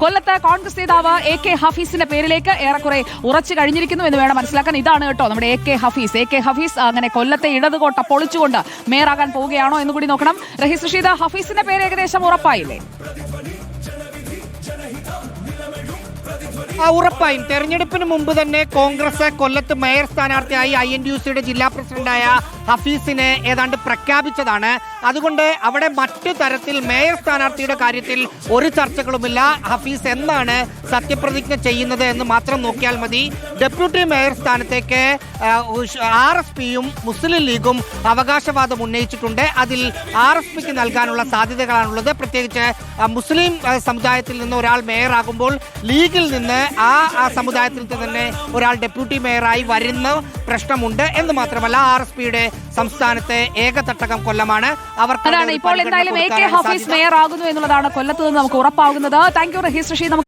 കൊല്ലത്ത് കോൺഗ്രസ് നേതാവ് A K ഹഫീസിന്റെ പേരിലേക്ക് ഏറെക്കുറെ ഉറച്ചു കഴിഞ്ഞിരിക്കുന്നു എന്ന് വേണം മനസ്സിലാക്കാൻ. ഇതാണ് കേട്ടോ നമ്മുടെ A K Hafeez. A K Hafeez അങ്ങനെ കൊല്ലത്തെ ഇടതുകോട്ട പൊളിച്ചുകൊണ്ട് മേയറാകാൻ പോവുകയാണോ എന്ന് കൂടി നോക്കണം. റഹീസ് റഷീദ് ഹഫീസിന്റെ പേര് ഏകദേശം ഉറപ്പായില്ലേ? ഉറപ്പായും. തെരഞ്ഞെടുപ്പിന് മുമ്പ് തന്നെ കോൺഗ്രസ് കൊല്ലത്ത് മേയർ സ്ഥാനാർത്ഥിയായി ഐ എൻ ഡി യു സിയുടെ ജില്ലാ പ്രസിഡന്റായ ഹഫീസിനെ ഏതാണ്ട് പ്രഖ്യാപിച്ചതാണ്. അതുകൊണ്ട് അവിടെ മറ്റു തരത്തിൽ മേയർ സ്ഥാനാർത്ഥിയുടെ കാര്യത്തിൽ ഒരു ചർച്ചകളുമില്ല. ഹഫീസ് എന്നാണ് സത്യപ്രതിജ്ഞ ചെയ്യുന്നത് എന്ന് മാത്രം നോക്കിയാൽ മതി. ഡെപ്യൂട്ടി മേയർ സ്ഥാനത്തേക്ക് ആർ എസ് പിയും മുസ്ലിം ലീഗും അവകാശവാദം ഉന്നയിച്ചിട്ടുണ്ട്. അതിൽ ആർ എസ് പിക്ക് നൽകാനുള്ള സാധ്യതകളാണുള്ളത്. പ്രത്യേകിച്ച് മുസ്ലിം സമുദായത്തിൽ നിന്ന് ഒരാൾ മേയറാകുമ്പോൾ ലീഗിൽ നിന്ന് ആ ആ സമുദായത്തിൽ തന്നെ ഒരാൾ ഡെപ്യൂട്ടി മേയറായി വരുന്ന പ്രശ്നമുണ്ട്. എന്ന് മാത്രമല്ല ആർ എസ് പിയുടെ സംസ്ഥാനത്തെ ഏകതട്ടകം കൊല്ലമാണ്. അവർക്ക് ഇപ്പോൾ എന്തായാലും എ കെ ഹഫീസ് മേയർ ആകുന്നു എന്നുള്ളതാണ് കൊല്ലത്ത് നിന്ന് നമുക്ക് ഉറപ്പാകുന്നത്. Thank you Rahees Rasheed. നമുക്ക്